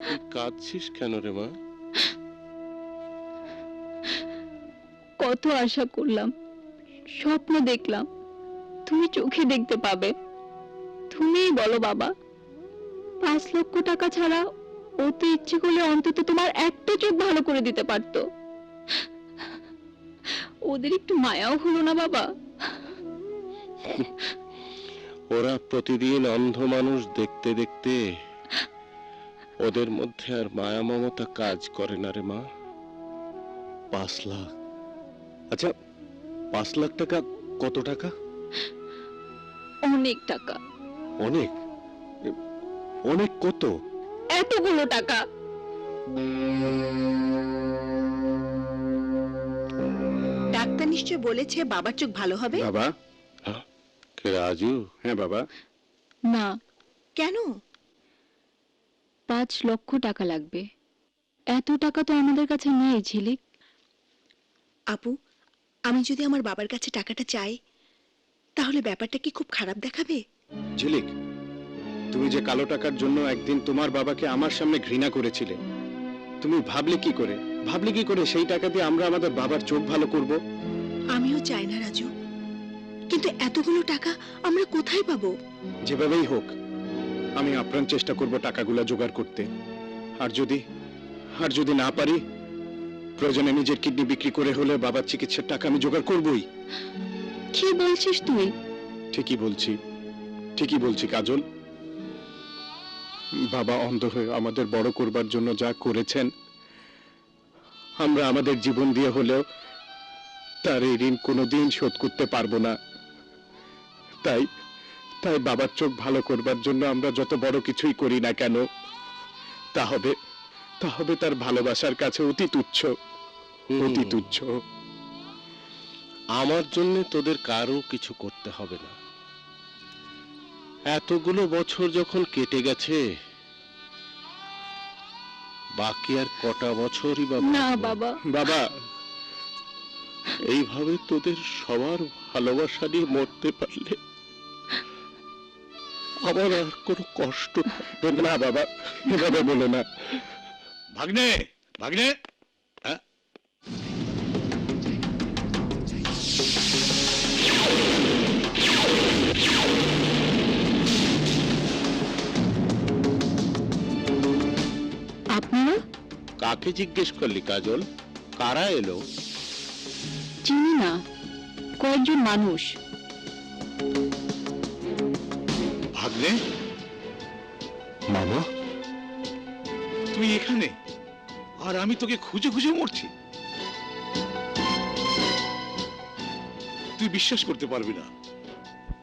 তুই কাঁদছিস কেন রে মা? কত আশা করলাম স্বপ্ন দেখলাম তুমি চোখে দেখতে পাবে। তুমিই বলো বাবা পাঁচ লক্ষ টাকা ছাড়া ও তো ইচ্ছে করলে অন্তত তোমার একটা চোখ ভালো করে দিতে পারতো। ওদের একটু মায়াও হলো না বাবা। ওরা প্রতিদিন অন্ধ মানুষ দেখতে দেখতে ওদের মধ্যে আর মায়া মমতা কাজ করে না রে মা। পাঁচ লাখ। আচ্ছা পাঁচ লাখ টাকা কত টাকা? অনেক টাকা। অনেক? অনেক কত? এতগুলো টাকা। ডাক্তার নিশ্চয় বলেছে বাবার চোখ ভালো হবে? বাবা? কে রাজু? হ্যাঁ বাবা? না। কেন? পাঁচ লক্ষ টাকা লাগবে। এত টাকা তো আমাদের কাছে নেই ঝিলিক। আপু আমি যদি আমার বাবার কাছে টাকাটা চাই তাহলে ব্যাপারটা কি খুব খারাপ দেখাবে? ঝিলিক তুমি যে কালো টাকার জন্য একদিন তোমার বাবাকে আমার সামনে ঘৃণা করেছিলে তুমি ভাবলে কি করে? ভাবলে কি করে সেই টাকা দিয়ে আমরা আমাদের বাবার চোখ ভালো করব? আমিও চাই না রাজু। কিন্তু এতগুলো টাকা আমরা কোথায় পাবো? যেভাবেই হোক আমি আপ্রাণ চেষ্টা করব টাকাগুলো জোগাড় করতে। আর যদি আর যদি না পারি প্রয়োজনে নিজের কিডনি বিক্রি করে হলে বাবার চিকিৎসার টাকা আমি জোগাড় করবই। কি বলছিস তুই? ঠিকই বলছি ঠিকই বলছি কাজল। বাবা অন্ধ হয়ে আমাদের বড় করবার জন্য যা করেছেন আমরা আমাদের জীবন দিয়ে হলেও তার এই ঋণ কোনোদিন শোধ করতে পারব না। তাই তাই বাবার চোখ ভালো করবার জন্য আমরা যত বড় কিছুই করি না কেন তা হবে তা হবে তার ভালোবাসার কাছে অতি তুচ্ছ অতি তুচ্ছ আমার জন্য তোদের কারও কিছু করতে হবে না। এতগুলো বছর যখন কেটে গেছে বাকি আর কটা বছরই বা না বাবা। বাবা এইভাবে তোদের সবার ভালোবাসা নিয়ে মরতে পারলে আমার আর কোনো কষ্ট থাকবে না বাবা। এভাবে বলো না। ভাগ্নে ভাগ্নে। আপনারা কাকে জিজ্ঞেস করলি কাজল? কারা এলো? চিনি না। কয়েকজন মানুষ। ভাগ্নে মামা? তুই এখানে? আর আমি তোকে খুঁজে খুঁজে মরছি। তুই বিশ্বাস করতে পারবি না।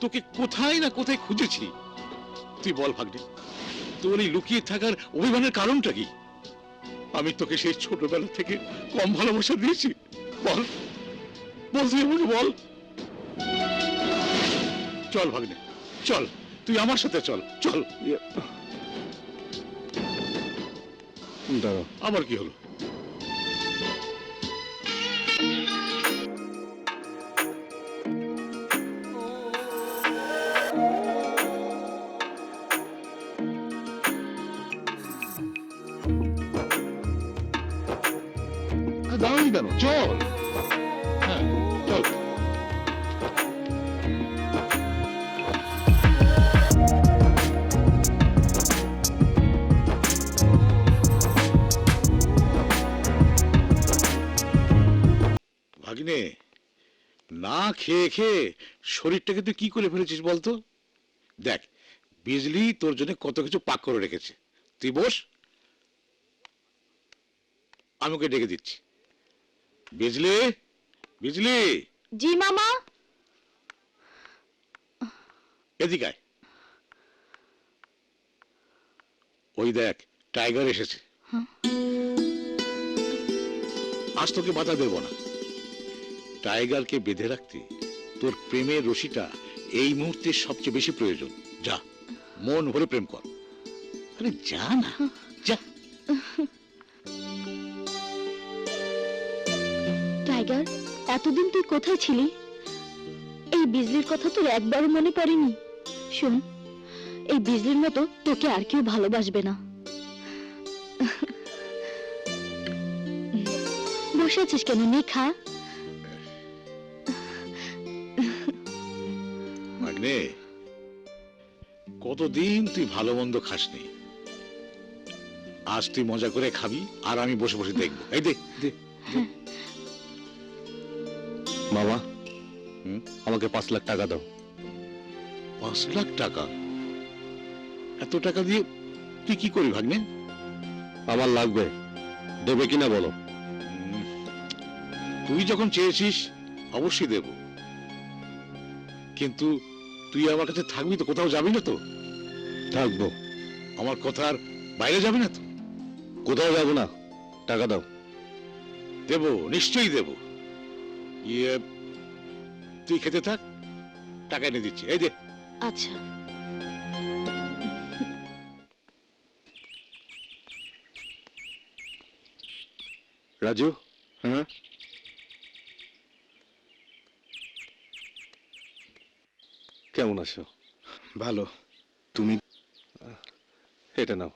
তোকে কোথায় না কোথায় খুঁজেছি? তুই বল ভাগ্নে তোর এই লুকিয়ে থাকার অভিমানের কারণটা কি? আমি তোকে সেই ছোটবেলা থেকে কম ভালোবাসা দিয়েছি। বল বল তুই আমাকে বল। চল ভাগ্নে চল। তুই আমার সাথে চল চল। আবার কি হলো? দাঁড়াই কেন চল। ভাগ্নে না খেয়ে খেয়ে শরীরটাকে তুই কি করে ফেলেছিস বলতো? দেখ বিজলি তোর জন্য কত কিছু পাক করে রেখেছে। তুই বস আমি ওকে ডেকে দিচ্ছি। বিজলি বিজলি। জি মামা। এদিকে আয়। ওই দেখ টাইগার এসেছে। আজ তোকে বাধা দেব না। টাইগারকে বেঁধে রাখতে তোর প্রেমের রশিটা এই মুহূর্তে সবচেয়ে বেশি প্রয়োজন। যা, মন ভরে প্রেম কর। আরে, যা না, যা। টাইগার, এতদিন তুই কোথায় ছিলি? এই বিজলির কথা তোর একবারও মনে পড়েনি। শোন, এই বিজলির মতো তোকে আর কেউ ভালোবাসবে না। বসে আছিস কেন? নে, খা। মাগনে কতদিন তুই ভালো মন্দ খাসনি? আজ তুই মজা করে খাবি আর আমি বসে বসে দেখব। এই দে মামা আমাকে পাঁচ লাখ টাকা দাও। পাঁচ লাখ টাকা? এত টাকা দিয়ে তুই কি করি ভাগ্নে? আমার লাগবে। দেবে কিনা বলো। তুই যখন চেয়েছিস অবশ্যই দেব। কিন্তু তুই আমার কাছে থাকবি তো কোথাও যাবি না তো? থাকব। আমার কথার বাইরে যাবি না তো? কোথাও যাব না। টাকা দাও। দেব নিশ্চয়ই দেব। ইয়ে তুই খেতে থাক টাকা এনে দিচ্ছি। এই দে। আচ্ছা। রাজু? হ্যাঁ? কেমন আছো? ভালো। তুমি? এটা নাও।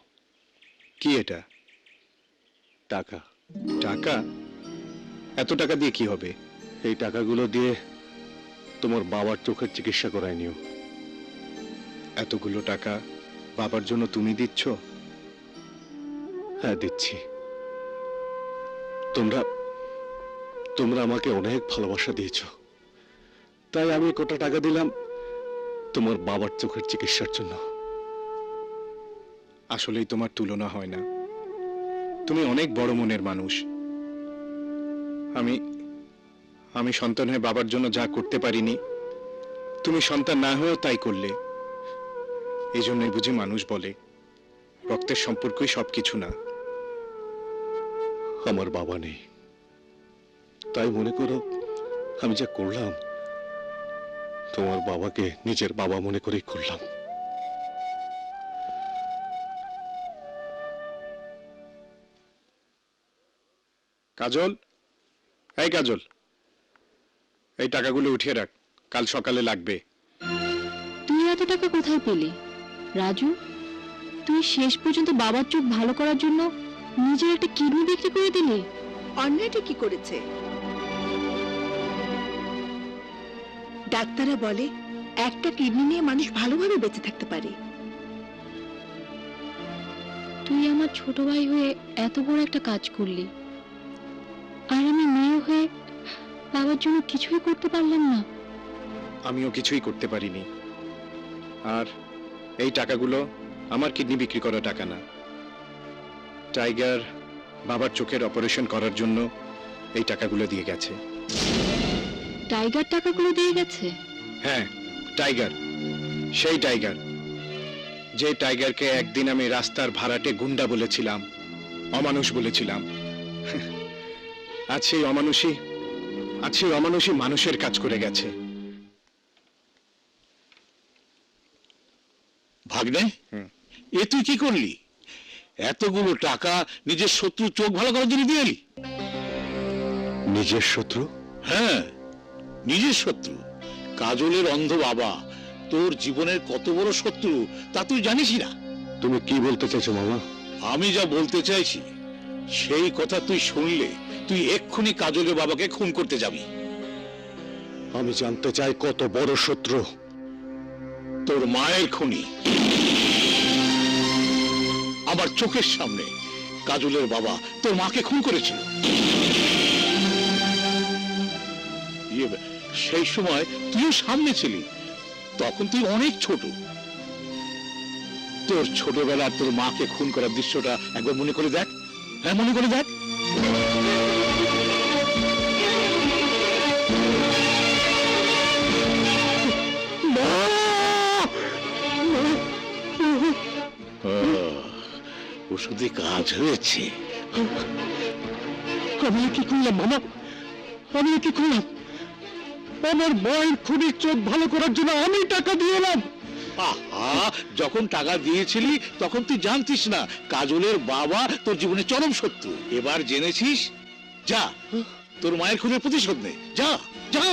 কি এটা? টাকা। টাকা? এত টাকা দিয়ে কি হবে? এই টাকাগুলো দিয়ে তোমার বাবার চোখের চিকিৎসা করায় নিও। এতগুলো টাকা বাবার জন্য তুমি দিচ্ছ? হ্যাঁ দিচ্ছি। তোমরা তোমরা আমাকে অনেক ভালোবাসা দিয়েছ। তাই আমি কটা টাকা দিলাম তোমার বাবার চোখের চিকিৎসার জন্য। আসলেই তোমার তুলনা হয় না। তুমি অনেক বড় মনের মানুষ। আমি আমি সন্তান হয়ে বাবার জন্য যা করতে পারিনি, তুমি সন্তান না হয়েও তাই করলে। এই জন্যই বুঝি মানুষ বলে, রক্তের সম্পর্কই সবকিছু না। আমার বাবা নেই। তাই মনে করো আমি যা করলাম তোমার বাবাকে নিজের বাবা মনে করেই করলাম কাজল? এই কাজল। এই টাকাগুলো উঠিয়ে রাখ। কাল সকালে লাগবে। তুই এত টাকা কোথায় পেলি? রাজু তুই শেষ পর্যন্ত বাবার চোখ ভালো করার জন্য নিজের একটা কিডনি বিক্রি করে দিলি? অন্যায়টা কি করেছে? ডাক্তাররা বলে একটা কিডনি নিয়ে মানুষ ভালোভাবে বেঁচে থাকতে পারে। তুই আমার ছোট ভাই হয়ে এত বড় একটা কাজ করলি। আর আমি মেয়ে হয়ে বাবার জন্য কিছুই করতে পারলাম না। আমিও কিছুই করতে পারিনি। আর এই টাকাগুলো আমার কিডনি বিক্রি করা টাকা না। টাইগার বাবার চোখের অপারেশন করার জন্য এই টাকাগুলো দিয়ে গেছে। টাইগার টাকাগুলো দিয়ে গেছে? হ্যাঁ টাইগার সেই টাইগার। যে টাইগারকে একদিন আমি রাস্তার ভাড়াটে গুন্ডা বলেছিলাম অমানুষ বলেছিলাম। আজ সেই অমানুষই আজ সেই অমানুষই মানুষের কাজ করে গেছে। ভাগ্নে হুম। এ তুই কি করলি? এতগুলো টাকা নিজের শত্রু চোখ ভালো করার জন্য দিয়ে এলি? নিজের শত্রু? হ্যাঁ। নিজের শত্রু। কাজলের অন্ধ বাবা তোর জীবনের কত বড় শত্রু তা তুই জানিসই না। তুমি কি বলতে চাইছো মামা? আমি যা বলতে চাইছি সেই কথা তুই শুনলে তুই এক্ষুনি কাজলের বাবাকে খুন করতে যাবি। আমি জানতে চাই কত বড় শত্রু। তোর মায়ের খুনি। আমার চোখের সামনে কাজলের বাবা তোর মাকে খুন করেছিল। সেই সময় তুইও সামনে ছিলি। তখন তুই অনেক ছোট। তোর ছোটবেলার তোর মাকে খুন করার দৃশ্যটা একবার মনে করে দেখ। হ্যাঁ মনে করে দেখ। ওষুধে কাজ হয়েছে। আমি কি করলাম, মামা? আমি কি করলাম? আমার মায়ের খুনির চোখ ভালো করার জন্য আমি টাকা দিয়ে এলাম। আহা যখন টাকা দিয়েছিলি তখন তুই জানতিস না কাজলের বাবা তোর জীবনে চরম শত্রু। এবার জেনেছিস? যা তোর মায়ের খুনের প্রতিশোধ নে। যা যা।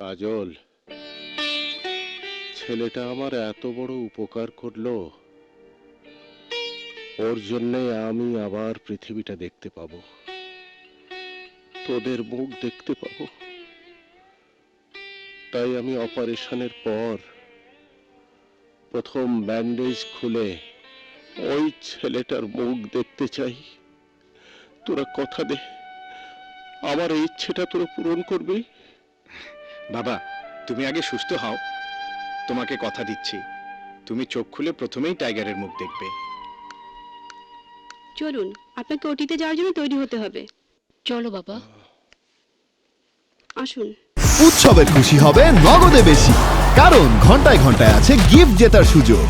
কাজল ছেলেটা আমার এত বড় উপকার করল। ওর জন্যে আমি আবার পৃথিবীটা দেখতে পাবো। তোদের মুখ দেখতে পাবো। তাই আমি অপারেশনের পর প্রথম ব্যান্ডেজ খুলে ওই ছেলেটার মুখ দেখতে চাই। তোরা কথা দে। আমার এই ইচ্ছেটা তোরা পূরণ করবি। বাবা, তুমি আগে সুস্থ হও। তোমাকে কথা দিচ্ছি। তুমি চোখ খুলে প্রথমেই টাইগারের মুখ দেখবে। চলুন আপনাকে ওটিতে যাওয়ার জন্য তৈরি হতে হবে। চলো বাবা। আসুন। উৎসবের খুশি হবে নগদে বেশি কারণ ঘন্টায় ঘন্টায় আছে গিফট জেতার সুযোগ।